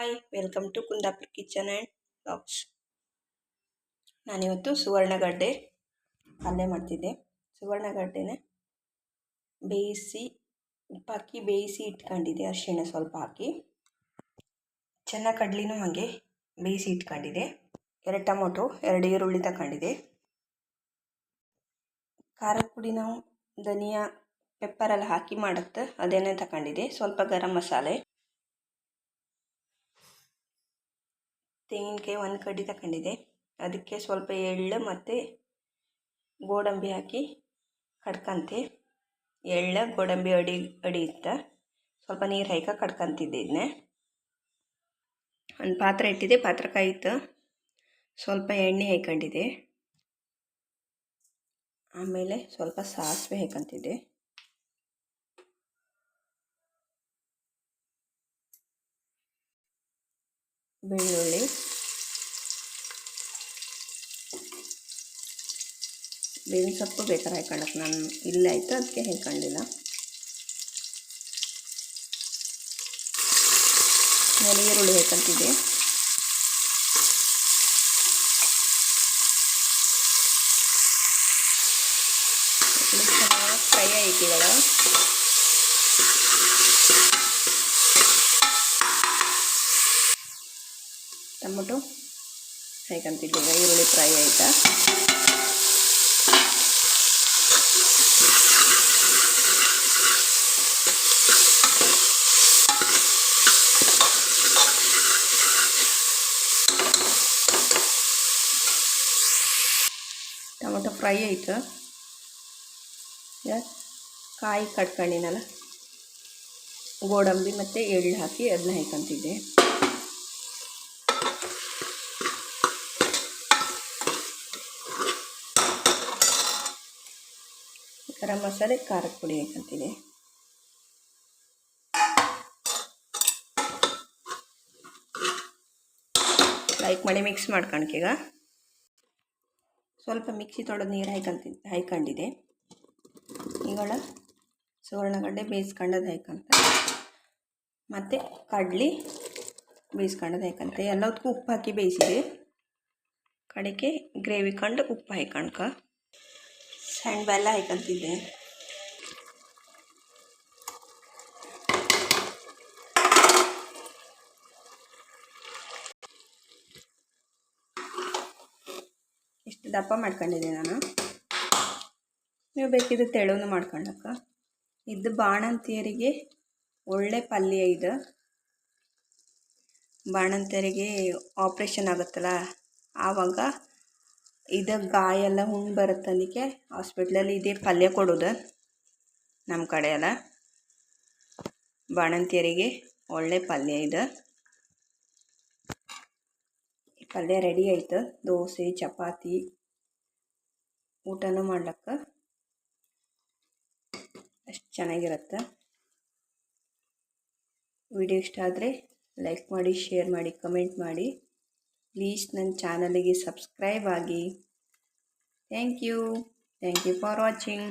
Hi welcome to Kundapura kitchen and blogs ನಾನಿವತ್ತು ಸುವರ್ಣಗಡ್ಡೆ ಪಲ್ಯ ಮಾಡ್ತಿದ್ದೆ. ಸುವರ್ಣಗಡ್ಡೆನ ಬೇಯಿಸಿ, ಉಪ್ಪಾಕಿ ಬೇಯಿಸಿ ಇಟ್ಕೊಂಡಿದ್ದೆ. ಅರಿಶಿಣ ಸ್ವಲ್ಪ ಹಾಕಿ. ಚೆನ್ನಾಗಿ ಕಡ್ಲಿನೂ ಹಾಗೆ ಬೇಯಿಸಿ ಇಟ್ಕೊಂಡಿದ್ದೆ. ಎರಡು ಟೊಮೊಟೊ, ಎರಡು ಈರುಳ್ಳಿ ತಗೊಂಡಿದ್ದೆ ಖಾರದ ಪುಡಿ ನಾವು ಧನಿಯಾ ಪೆಪ್ಪರೆಲ್ಲ ಹಾಕಿ ಮಾಡುತ್ತೆ. ಅದೇನೇ ತಗೊಂಡಿದ್ದೆ ಸ್ವಲ್ಪ ಗರಂ ಮಸಾಲೆ. ತೆಂಗಿನಕಾಯಿ ಒಂದು ಕಡ್ಡಿ ತಗೊಂಡಿದ್ದೆ ಅದಕ್ಕೆ ಸ್ವಲ್ಪ ಎಳ್ಳು ಮತ್ತು ಗೋಡಂಬಿ ಹಾಕಿ ಕಡ್ಕಂತೆ. ಎಳ್ಳು, ಗೋಡಂಬಿ ಅಡಿ ಅಡಿ ಇತ್ತು. ಸ್ವಲ್ಪ ನೀರು ಹಾಕಿ ಕಡ್ಕಂತಿದ್ದೆ ಇದನ್ನೇ ಒಂದು ಪಾತ್ರೆ ಇಟ್ಟಿದ್ದೆ ಪಾತ್ರೆ ಕಾಯಿತು ಸ್ವಲ್ಪ ಎಣ್ಣೆ ಹಾಕೊಂಡಿದ್ದೆ ಆಮೇಲೆ ಸ್ವಲ್ಪ ಸಾಸಿವೆ ಹಾಕಂತಿದ್ದೆ ಬೆಳ್ಳುಳ್ಳಿ ಬೇವಿನ ಸೊಪ್ಪು ಬೇಕಾದ್ರೆ ಹಾಕೊಳ್ಳೋಕೆ ನಾನು ಇಲ್ಲೇ ಆಯಿತು, ಅದಕ್ಕೆ ಹಾಕೊಂಡಿಲ್ಲ. ನಾನು ಈರುಳ್ಳಿ ಹಾಕೊಂತಿದ್ದೆ ಫ್ರೈ ಆಯ್ತಿಗಳ ಟೊಮೊಟೊ ಹಾಕಂತಿದ್ದೀವಿ ಈರುಳ್ಳಿ ಫ್ರೈ ಆಯಿತಾ? ಟೊಮೊಟೊ ಫ್ರೈ ಆಯಿತು. ಕಾಯಿ ಕಟ್ಕೊಂಡಿನಲ್ಲ ಗೋಡಂಬಿ ಮತ್ತು ಎಳ್ಳು ಹಾಕಿ ಅದನ್ನ ಹಾಕಂತಿದ್ದೆ. ಗರಂ ಮಸಾಲೆ ಖಾರದ ಪುಡಿ ಹಾಕಂತೀನಿ. ಲೈಕ್ ಮಾಡಿ ಮಿಕ್ಸ್ ಮಾಡ್ಕೊಳಕೀಗ ಸ್ವಲ್ಪ ಮಿಕ್ಸಿ ತೊಳೆದು ನೀರು ಹಾಕಂತೀನಿ ಹಾಯ್ಕೊಂಡಿದೆ. ಈಗಳ ಸುವರ್ಣಗಡ್ಡೆ ಬೇಯಿಸ್ಕೊಂಡದ್ದು ಹಾಯ್ಕೊಂತ. ಮತ್ತು ಕಡ್ಲಿ ಬೇಯಿಸ್ಕೊಂಡದ್ದು ಹಾಕಂತ ಎಲ್ಲದಕ್ಕೂ ಉಪ್ಪು ಹಾಕಿ ಬೇಯಿಸಿದೆ. ಕಡೆಗೆ ಗ್ರೇವಿ ಕಂಡು ಉಪ್ಪು ಹಾಕಣ್ಕ ಸಣ್ಣ ಬೆಲ್ಲ ಹಾಕಂತಿದ್ದೆ. ಇಷ್ಟು ದಪ್ಪ ಮಾಡ್ಕೊಂಡಿದ್ದೆ ನಾನು. ನೀವು ಬೇಕಿದ್ರೆ ತೆಳುವನ್ನು ಮಾಡ್ಕೊಂಡಕ್ಕ ಇದು ಬಾಣಂತಿಯರಿಗೆ ಒಳ್ಳೆ ಪಲ್ಯ ಇದು. ಬಾಣಂತಿಯರಿಗೆ ಆಪ್ರೇಷನ್ ಆಗುತ್ತಲ್ಲ. ಆವಾಗ ಇದು ಗಾಯ ಎಲ್ಲ ಹುಣ್ಣು ಅದಕ್ಕೆ ಹಾಸ್ಪಿಟ್ಲಲ್ಲಿ ಇದೇ ಪಲ್ಯ ಕೊಡೋದು ನಮ್ಮ ಕಡೆ ಎಲ್ಲ. ಬಾಣಂತಿಯರಿಗೆ ಒಳ್ಳೆ ಪಲ್ಯ ಇದು. ಪಲ್ಯ ರೆಡಿ ಆಯ್ತು. ದೋಸೆ, ಚಪಾತಿ, ಊಟನೂ ಮಾಡ್ಲಿಕ್ಕೆ. ಅಷ್ಟು ಚೆನ್ನಾಗಿರುತ್ತೆ. ವಿಡಿಯೋ ಇಷ್ಟ ಆದರೆ ಲೈಕ್ ಮಾಡಿ ಶೇರ್ ಮಾಡಿ ಕಮೆಂಟ್ ಮಾಡಿ. ಪ್ಲೀಸ್ ನನ್ನ ಚಾನಲಿಗೆ ಸಬ್ಸ್ಕ್ರೈಬ್ ಆಗಿ thank you thank you for watching